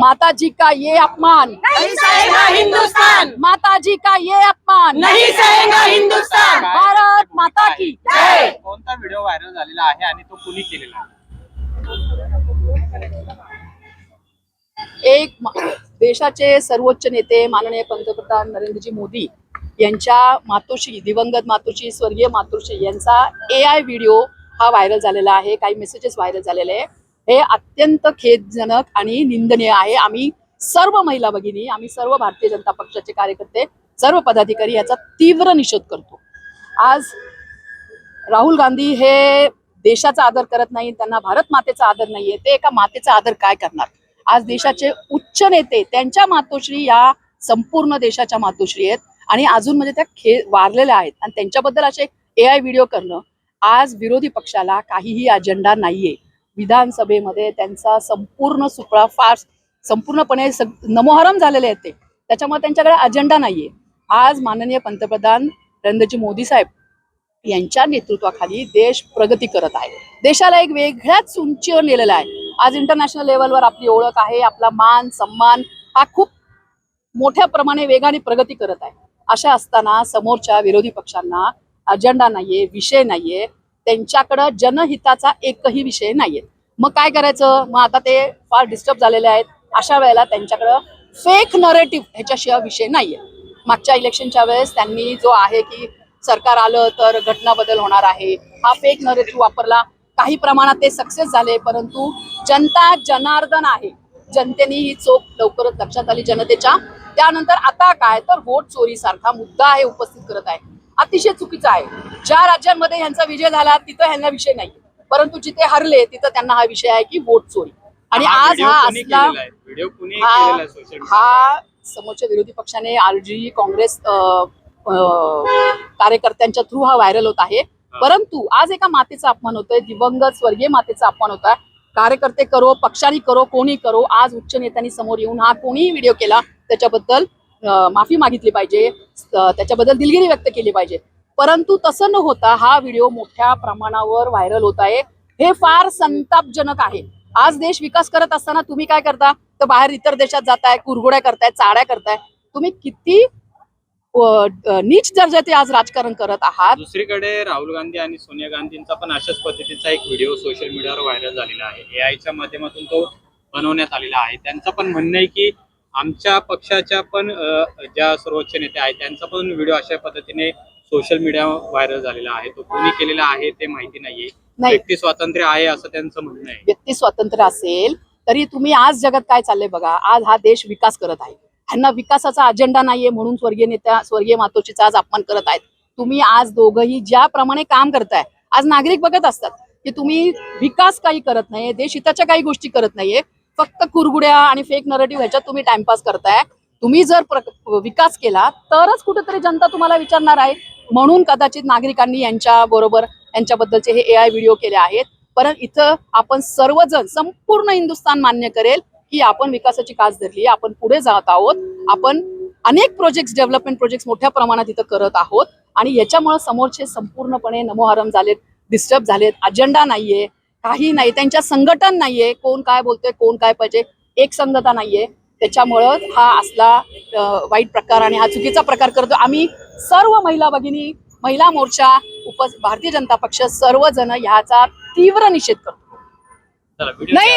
माता जी का ये अपमान? नहीं सहेगा हिंदुस्तान। माता जी का ये अपमान? नहीं सहेगा हिंदुस्तान। भारत माता की। जय। कोणता व्हिडिओ व्हायरल झालेला आहे आणि तो कुणी केलेला आहे? एक देशाचे सर्वोच्च नेते माननीय पंतप्रधान नरेंद्रजी मोदी यांच्या मातोश्री दिवंगत मातोश्री स्वर्गीय मातोश्री यांचा ए आय व्हिडिओ हा व्हायरल झालेला आहे. काही मेसेजेस व्हायरल झालेले आहे. हे अत्यंत खेदजनक आणि निंदनीय आहे. आम्ही सर्व महिला भगिनी आम्ही सर्व भारतीय जनता पक्षाचे कार्यकर्ते सर्व पदाधिकारी याचा तीव्र निषेध करतो. आज राहुल गांधी हे देशाचा आदर करत नाही त्यांना भारत मातेचा आदर नाहीये. ते एका मातेचा आदर काय करणार? आज देशाचे उच्च नेते त्यांच्या मातोश्री या संपूर्ण देशाच्या मातोश्री आहेत आणि अजून म्हणजे त्या खे वारलेल्या आहेत. आणि त्यांच्याबद्दल असे ए आय व्हिडिओ करणं आज विरोधी पक्षाला काहीही अजेंडा नाहीये. विधानसभेमध्ये त्यांचा संपूर्ण सुपळा फार संपूर्णपणे सग- नमोहरम झालेले आहेत ते. त्याच्यामुळे त्यांच्याकडे अजेंडा नाहीये. आज माननीय पंतप्रधान नरेंद्रजी मोदी साहेब यांच्या नेतृत्वाखाली देश प्रगती करत आहे. देशाला एक वेगळ्याच उंचीवर नेलेला आहे. आज इंटरनॅशनल लेवलवर आपली ओळख आहे आपला मान सन्मान हा खूप मोठ्या प्रमाणे वेगाने प्रगती करत आहे. अशा असताना समोरच्या विरोधी पक्षांना अजेंडा नाहीये विषय नाहीये. त्यांच्याकडं जनहिताचा एकही विषय नाहीये. मग काय करायचं? मग आता ते फार डिस्टर्ब झालेले आहेत. अशा वेळेला त्यांच्याकडं फेक नरेटिव्ह ह्याच्याशिवाय विषय नाहीये. मागच्या इलेक्शनच्या वेळेस त्यांनी जो आहे की सरकार आलं तर घटना बदल होणार आहे. हा फेक नरेटिव्ह वापरला. काही प्रमाणात ते सक्सेस झाले परंतु जनता जनार्दन आहे. जनतेने ही चोख लवकरच लक्षात आली. जनतेच्या त्यानंतर आता काय तर वोट चोरी सारखा मुद्दा आहे उपस्थित करत आहे. अतिशय चुकीचा आहे. ज्या राज्यांमध्ये ह्यांचा विजय झाला तिथं ह्यांना विषय नाही परंतु जिथे हरले तिथं त्यांना हा विषय आहे की वोट चोरी. आणि आज हा असला हा हा समोरच्या विरोधी पक्षाने आरजी काँग्रेस कार्यकर्त्यांच्या थ्रू हा व्हायरल होत आहे. परंतु आज एका मातेचा अपमान होतोय. दिवंगत स्वर्गीय मातेचा अपमान होत आहे कार्यकर्ते करो पक्षाने करो कोणी करो आज उच्च नेत्यांनी समोर येऊन हा कोणीही व्हिडिओ केला त्याच्याबद्दल माफी मागितली पाहिजे. त्याच्याबद्दल दिलगिरी व्यक्त केली पाहिजे. परंतु तसं न होता हा व्हिडिओ मोठ्या प्रमाणावर व्हायरल होत आहे. हे फार संतापजनक आहे. आज देश विकास करत असताना तुम्ही काय करता? तर बाहेर इतर देशात जाताय कुरगुड्या करताय चाड्या करताय. तुम्ही किती नीच दर्जाचे आज राजकारण करत आहात? दुसरीकडे राहुल गांधी आणि सोनिया गांधींचा पण अशाच पद्धतीचा एक व्हिडिओ सोशल मीडियावर व्हायरल झालेला आहे. एआयच्या माध्यमातून तो बनवण्यात आलेला आहे. त्यांचं पण म्हणणं आहे की आमच्या पक्षाच्या पण ज्या सर्वोच्च नेते आहेत त्यांचा पण व्हिडिओ अशा पद्धतीने सोशल मीडिया व्हायरल झालेला आहे. तो कोणी केलेला आहे ते माहिती नाहीये. नाही. व्यक्ती स्वातंत्र्य आहे असं त्यांचं म्हणणं आहे. व्यक्ती स्वातंत्र्य असेल तरी तुम्ही आज जगात काय चाललंय बघा? आज हा देश विकास करत आहे. ह्यांना विकासाचा अजेंडा नाहीये म्हणून स्वर्गीय नेत्या स्वर्गीय मातोश्रीचा आज अपमान करत आहेत. तुम्ही आज दोघंही ज्याप्रमाणे काम करताय आज नागरिक बघत असतात की तुम्ही विकास काही करत नाहीये देश हिताच्या काही गोष्टी करत नाहीये फक्त कुरगुड्या आणि फेक नरेटिव्ह ह्याच्यात तुम्ही टाइमपास करताय. तुम्ही जर प्र- विकास केला तरच कुठेतरी जनता तुम्हाला विचारणार आहे. म्हणून कदाचित नागरिकांनी यांच्या बरोबर यांच्याबद्दलचे हे ए आय व्हिडिओ केले आहेत. परत इथं आपण सर्वजण संपूर्ण हिंदुस्थान मान्य करेल की आपण विकासाची कास धरली आपण पुढे जात आहोत. आपण अनेक प्रोजेक्ट डेव्हलपमेंट प्रोजेक्ट मोठ्या प्रमाणात इथं करत आहोत. आणि याच्यामुळे समोरचे संपूर्णपणे नमोहरम झालेत डिस्टर्ब झालेत. अजेंडा नाहीये. काही नाही. त्यांच्या संघटन नाहीये. कोण काय बोलतोय कोण काय पाहिजे एक संगता नाहीये. त्याच्यामुळं हा असला वाईट प्रकार आणि हा चुकीचा प्रकार करतो. आम्ही सर्व महिला भगिनी महिला मोर्चा उप भारतीय जनता पक्ष सर्वजण ह्याचा तीव्र निषेध करतो. नाही